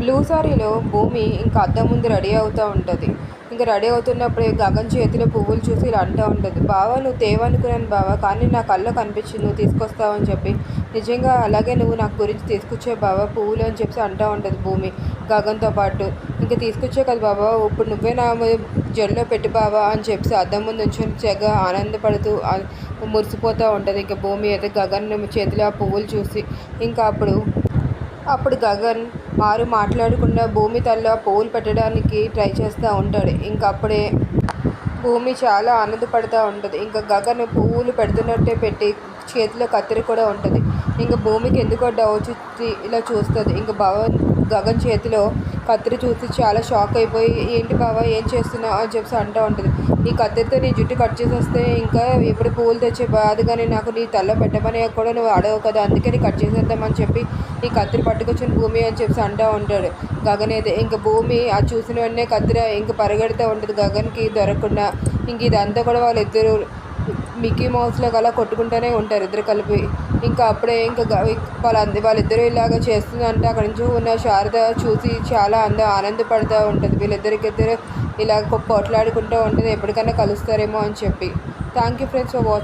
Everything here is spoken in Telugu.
బ్లూ సారీలో భూమి ఇంకా అద్దం ముందు రెడీ అవుతూ ఉంటుంది. ఇంకా రెడీ అవుతున్నప్పుడు గగన్ చేతిలో పువ్వులు చూసి ఇలా అంటూ ఉంటుంది. బావా నువ్వు తేవనుకున్నాను బావా కానీ నా కళ్ళలో కనిపించింది నువ్వు తీసుకొస్తావు అని చెప్పి. నిజంగా అలాగే నువ్వు నాకు గురించి తీసుకొచ్చే బావా పువ్వులు అని చెప్పి అంటూ ఉంటుంది భూమి గగన్తో పాటు. ఇంకా తీసుకొచ్చే కదా బాబా ఇప్పుడు నువ్వే నా జల్లో పెట్టి బావా అని చెప్పి అద్దం ముందు ఉంచుని చెగ ఆనందపడుతూ మురిసిపోతూ ఉంటుంది. ఇంకా భూమి అయితే గగన్ చేతిలో ఆ పువ్వులు చూసి. ఇంకా అప్పుడు అప్పుడు గగన్ మారు మాట్లాడకుండా భూమి తల్ల పువ్వులు పెట్టడానికి ట్రై చేస్తూ ఉంటాడు. ఇంకా అప్పుడే భూమి చాలా ఆనందపడుతూ ఉంటుంది. ఇంకా గగన్ పువ్వులు పెడుతున్నట్టే పెట్టి చేతిలో కత్తిరి కూడా ఉంటుంది. ఇంకా భూమికి ఎందుకో డౌట్ ఇలా చూస్తుంది. ఇంకా భవన్ గగన్ చేతిలో కత్తిరి చూసి చాలా షాక్ అయిపోయి ఏంటి బావా ఏం చేస్తున్నావు? అని చెప్పి అంటూ ఉంటుంది. నీ కత్తిరితో నీ జుట్టు కట్ చేసేస్తే ఇంకా ఇప్పుడు పువ్వులు తెచ్చే బాధ కానీ నాకు నీ తల్ల పెట్టమని కూడా నువ్వు అడగవు కదా అందుకే నీ కట్ చేసేద్దామని చెప్పి నీ కత్తిరి పట్టుకొచ్చిన భూమి అని చెప్పి అంటూ ఉంటాడు గగన్ అయితే. ఇంక భూమి ఆ చూసిన వెంటనే కత్తిర ఇంక పరిగెడుతూ ఉంటుంది గగన్కి దొరకకుండా. ఇంక ఇదంతా కూడా వాళ్ళిద్దరు మిక్కీ మౌస్లో గల కొట్టుకుంటూనే ఉంటారు ఇద్దరు కలిపి. ఇంకా అప్పుడే ఇంకా గ- వాళ్ళంద వాళ్ళిద్దరూ ఇలాగ చేస్తుందంటే అక్కడి నుంచి ఉన్న శారద చూసి చాలా అంద ఆనందపడుతూ ఉంటుంది. వీళ్ళిద్దరికి ఇద్దరు ఇలా కొట్లాడుకుంటూ ఉంటుంది. ఎప్పటికైనా కలుస్తారేమో అని చెప్పి. Thank you friends for watching